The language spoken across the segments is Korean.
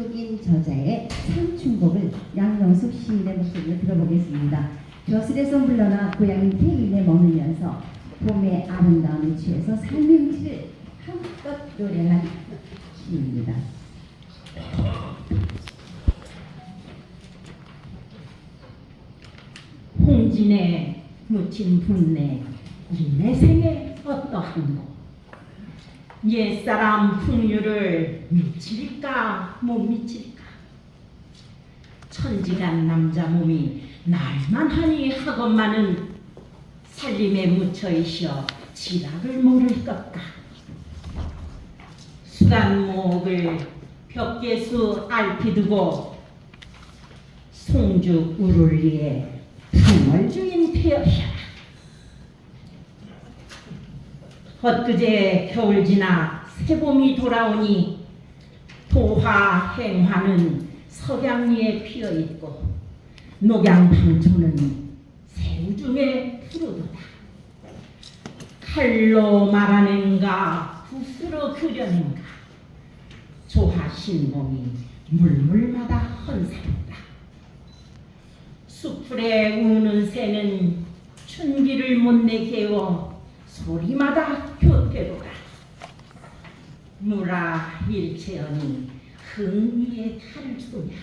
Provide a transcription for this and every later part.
이국인 저자의 삼충곡을 양영숙 시인의 목소리로 들어보겠습니다. 벼슬에서 물러나 고향인 태인에 머물면서 봄의 아름다움에 취해서 삶의 의지를 한껏 노래한 시입니다. 홍진에 묻힌 분내 이내 생에 어떠한고 옛사람 풍류를 미칠까? 못 미칠까? 천지간 남자 몸이 날만 하니 학원만은 살림에 묻혀 있어 지락을 모를 것까 수단목을 벽계수 알피 두고 송주 우룰리에 풍월주인 폐하샤 헛그제 겨울 지나 새봄이 돌아오니 도화 행화는 석양리에 피어 있고 녹양방초는 새우 중에 푸르도다. 칼로 말하는가 붓으로 그려낸가. 조화신봉이 물물마다 헌사한다. 수풀에 우는 새는 춘기를 못 내게워 소리마다 무라 일체언이 흥미의 탈을 쏘냐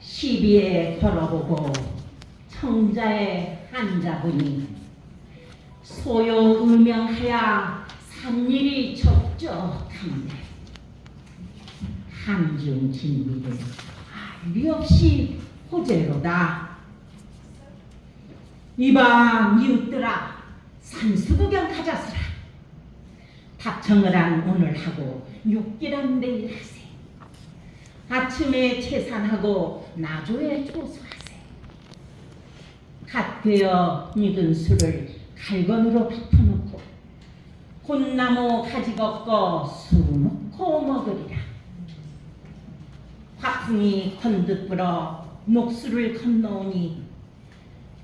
시비에 걸어보고 청자에 앉아보니 소요 음명해야 산일이 적적한데 한중 진비를 알리 없이 호재로다. 이방 이웃들아 산수구경 가자스라. 박청을한 오늘 하고 육기란 내일 하세. 아침에 채산하고 나조에 조수하세. 갓 되어 익은 술을 갈건으로 덮어놓고 곤나무 가지 걷고 수 놓고 먹으리라. 화풍이 건득 불어 녹수를 건너오니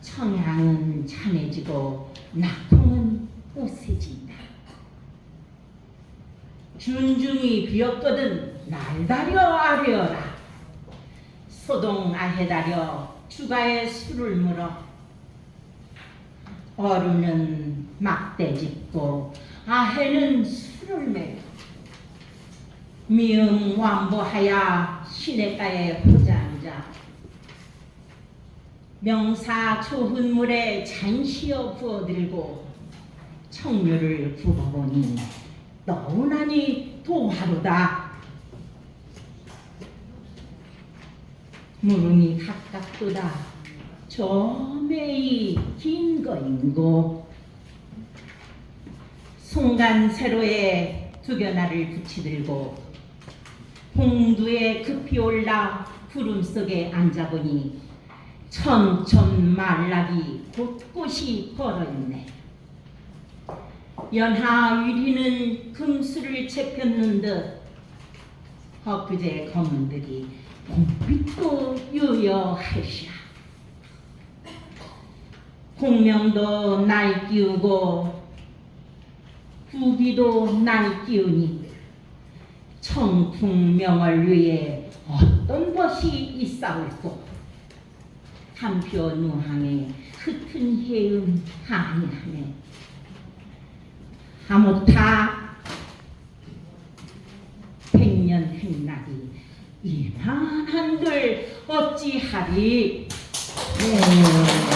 청향은 찬해지고 낙풍은 오세진다. 준중이 비었거든 날다려 아뢰어라. 소동 아해다려 주가에 술을 물어. 어루는 막대 짚고 아해는 술을 매고 미음 완보하야 시냇가에 호자앉아. 명사 초흔물에 잔시어 부어들고 청류를 부어보니 너무나니 도하로다. 무릉이 가깝도다. 저 매이 긴 거인고. 송간 세로에 두견나를 붙이들고 홍두에 급히 올라 구름 속에 앉아보니 천천 말락이 곳곳이 걸어있네. 연하 위리는 금수를 채폈는 듯 엊그제 검은들이 봄빛도 유여하시라. 공명도 날 끼우고 부기도 날 끼우니 청풍명을 위해 어떤 것이 있사올꼬 한표 누항에 흩은 해음 하니하네 하모타 백년 행락이 이만한 걸 어찌하리? 네,